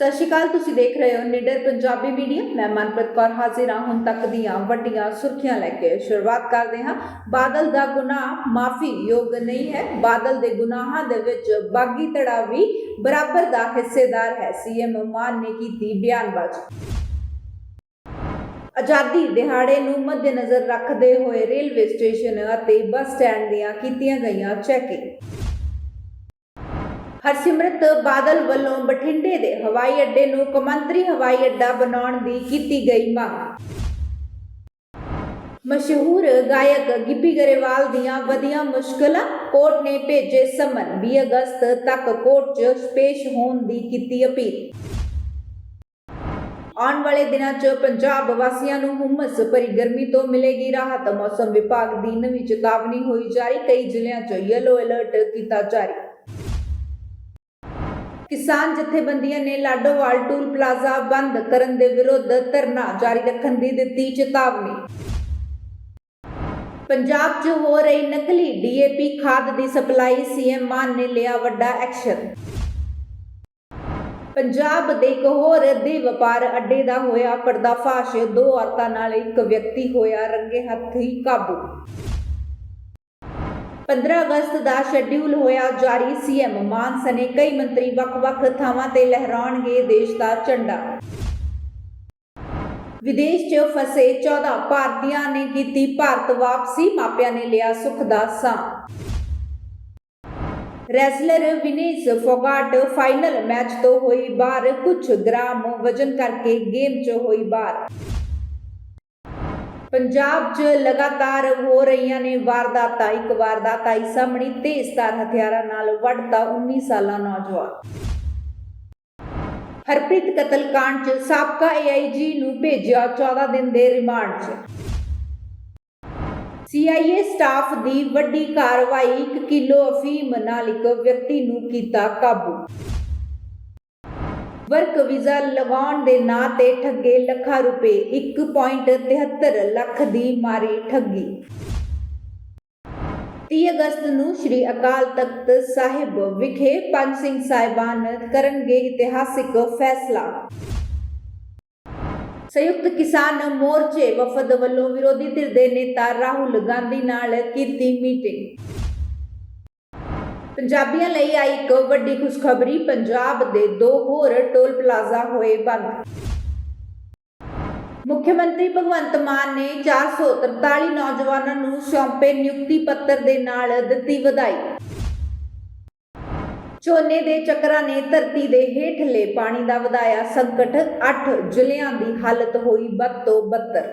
ਸਤਿ ਸ਼੍ਰੀ ਅਕਾਲ, ਤੁਸੀਂ ਦੇਖ ਰਹੇ ਹੋ ਨਿਡਰ ਪੰਜਾਬੀ ਮੀਡੀਆ। ਮੈਂ ਮਨਪ੍ਰੀਤ ਕੌਰ ਹਾਜ਼ਰ ਹਾਂ। ਹੁਣ ਤੱਕ ਦੀਆਂ ਵੱਡੀਆਂ ਸੁਰਖੀਆਂ ਲੈ ਕੇ ਸ਼ੁਰੂਆਤ ਕਰਦੇ ਹਾਂ। ਬਾਦਲ ਦਾ ਗੁਨਾਹ ਮਾਫੀ ਯੋਗ ਨਹੀਂ ਹੈ। ਬਾਦਲ ਦੇ ਗੁਨਾਹਾਂ ਦੇ ਵਿੱਚ ਬਾਗੀ ਧੜਾ ਵੀ ਬਰਾਬਰ ਦਾ ਹਿੱਸੇਦਾਰ ਹੈ। ਸੀਐਮ ਮਾਨ ਨੇ ਕੀਤੀ ਬਿਆਨਬਾਜ਼ੀ। ਆਜ਼ਾਦੀ ਦਿਹਾੜੇ ਨੂੰ ਮੱਦੇਨਜ਼ਰ ਰੱਖਦੇ ਹੋਏ ਰੇਲਵੇ ਸਟੇਸ਼ਨ ਅਤੇ ਬੱਸ ਸਟੈਂਡ ਦੀਆਂ ਕੀਤੀਆਂ ਗਈਆਂ ਚੈਕਿੰਗ। ਹਰਸਿਮਰਤ ਬਾਦਲ ਵੱਲੋਂ ਬਠਿੰਡੇ ਦੇ ਹਵਾਈ ਅੱਡੇ ਨੂੰ ਕੌਮਾਂਤਰੀ ਹਵਾਈ ਅੱਡਾ ਬਣਾਉਣ ਦੀ ਕੀਤੀ ਗਈ ਮੰਗ। ਮਸ਼ਹੂਰ ਗਾਇਕ ਗਿੱਪੀ ਗਰੇਵਾਲ ਦੀਆਂ ਵਧੀਆਂ ਮੁਸ਼ਕਲਾਂ ਕੋਰਟ ਨੇ ਭੇਜੇ ਸਮਨ 20 ਅਗਸਤ ਤੱਕ ਕੋਰਟ 'ਚ ਪੇਸ਼ ਹੋਣ ਦੀ ਕੀਤੀ ਅਪੀਲ। ਆਉਣ ਵਾਲੇ ਦਿਨਾਂ 'ਚ ਪੰਜਾਬ ਵਾਸੀਆਂ ਨੂੰ ਹੁਮਸ ਭਰੀ ਗਰਮੀ ਤੋਂ ਮਿਲੇਗੀ ਰਾਹਤ, ਮੌਸਮ ਵਿਭਾਗ ਦੀ ਨਵੀਂ ਚੇਤਾਵਨੀ ਹੋਈ ਜਾਰੀ, ਕਈ ਜ਼ਿਲ੍ਹਿਆਂ 'ਚ ਯੈਲੋ ਅਲਰਟ ਕੀਤਾ ਜਾਰੀ। ਕਿਸਾਨ ਜਥੇਬੰਦੀਆਂ ਨੇ ਲਾਡੋਵਾਲ ਟੂਲ ਪਲਾਜ਼ਾ ਬੰਦ ਕਰਨ ਦੇ ਵਿਰੁੱਧ ਧਰਨਾ ਜਾਰੀ ਰੱਖਣ ਦੀ ਦਿੱਤੀ ਚੇਤਾਵਨੀ। ਪੰਜਾਬ 'ਚ ਹੋ ਰਹੀ ਨਕਲੀ ਡੀਏਪੀ ਖਾਦ ਦੀ ਸਪਲਾਈ ਸੀਐਮ ਮਾਨ ਨੇ ਲਿਆ ਵੱਡਾ ਐਕਸ਼ਨ। ਪੰਜਾਬ ਦੇ ਇੱਕ ਹੋਰ ਦੇ ਵਪਾਰ ਅੱਡੇ ਦਾ ਹੋਇਆ ਪਰਦਾਫਾਸ਼, ਦੋ ਔਰਤਾਂ ਨਾਲ ਇੱਕ ਵਿਅਕਤੀ ਹੋਇਆ ਰੰਗੇ ਹੱਥੀ ਕਾਬੂ। 15 ਅਗਸਤ ਦਾ ਸ਼ੈਡਿਊਲ ਹੋਇਆ ਜਾਰੀ। ਸੀਐਮ ਮਾਨ ਸਨੇ ਕਈ ਮੰਤਰੀ ਵੱਖ-ਵੱਖ ਥਾਵਾਂ ਤੇ ਲਹਿਰਾਉਣਗੇ ਦੇਸ਼ ਦਾ ਝੰਡਾ। ਵਿਦੇਸ਼ 'ਚ ਫਸੇ 14 ਭਾਰਤੀਆਂ ਨੇ ਕੀਤੀ ਭਾਰਤ ਵਾਪਸੀ, ਮਾਪਿਆਂ ਨੇ ਲਿਆ ਸੁੱਖ ਦਾ ਸਾਹ। Wrestler Vinesh Phogat final match ਤੋਂ ਹੋਈ ਬਾਹਰ, ਕੁਝ ਗ੍ਰਾਮ ਵਜਨ ਕਰਕੇ ਗੇਮ 'ਚ ਹੋਈ ਬਾਹਰ। ਪੰਜਾਬ 'ਚ ਲਗਾਤਾਰ ਹੋ ਰਹੀਆਂ ਨੇ ਵਾਰਦਾਤਾਂ, ਇੱਕ ਵਾਰਦਾਤ ਆਈ ਸਾਹਮਣੇ, ਤੇਜ਼ਧਾਰ ਹਥਿਆਰਾਂ ਨਾਲ ਵੱਢਤਾ 19 ਸਾਲਾ ਨੌਜਵਾਨ। ਹਰਪ੍ਰੀਤ ਕਤਲकांड 'ਚ ਸਾਬਕਾ ਏਆਈਜੀ ਨੂੰ ਭੇਜਿਆ 14 ਦਿਨ ਦੇ ਰਿਮਾਂਡ 'ਚ। ਸੀਆਈਏ ਸਟਾਫ ਦੀ ਵੱਡੀ ਕਾਰਵਾਈ 1 ਕਿਲੋ ਅਫੀਮ ਨਾਲ ਇੱਕ ਵਿਅਕਤੀ ਨੂੰ ਕੀਤਾ ਕਾਬੂ। ਵਰਕ ਵੀਜ਼ਾ ਲਗਾਉਣ ਦੇ ਨਾਂ ਤੇ ਠੱਗੇ ਲੱਖਾਂ ਰੁਪਏ 1.73 ਲੱਖ ਦੀ ਮਾਰੀ ਠੱਗੀ। 30 ਅਗਸਤ ਨੂੰ ਸ੍ਰੀ ਅਕਾਲ ਤਖਤ ਸਾਹਿਬ ਵਿਖੇ ਪੰਜ ਸਿੰਘ ਸਾਹਿਬਾਨ ਕਰਨਗੇ ਇਤਿਹਾਸਿਕ ਫੈਸਲਾ। ਸੰਯੁਕਤ ਕਿਸਾਨ ਮੋਰਚੇ ਵਫਦ ਵੱਲੋਂ ਵਿਰੋਧੀ ਧਿਰ ਦੇ ਨੇਤਾ ਰਾਹੁਲ ਗਾਂਧੀ ਨਾਲ ਕੀਤੀ ਮੀਟਿੰਗ। ਪੰਜਾਬੀਆਂ ਲਈ ਆਈ ਇੱਕ ਵੱਡੀ ਖੁਸ਼ਖਬਰੀ, ਪੰਜਾਬ ਦੇ ਦੋ ਹੋਰ ਟੋਲ ਪਲਾਜ਼ਾ ਹੋਏ ਬੰਦ। ਮੁੱਖ ਮੰਤਰੀ ਭਗਵੰਤ ਮਾਨ ਨੇ 443 ਨੌਜਵਾਨਾਂ ਨੂੰ ਸੌਂਪੇ ਨਿਯੁਕਤੀ ਪੱਤਰ ਦੇ ਨਾਲ ਦਿੱਤੀ ਵਧਾਈ। ਝੋਨੇ ਦੇ ਚੱਕਰਾਂ ਨੇ ਧਰਤੀ ਦੇ ਹੇਠਲੇ ਪਾਣੀ ਦਾ ਵਧਾਇਆ ਸੰਕਟ 8 ਜ਼ਿਲ੍ਹਿਆਂ ਦੀ ਹਾਲਤ ਹੋਈ ਬਦ ਤੋਂ ਬੱਤਰ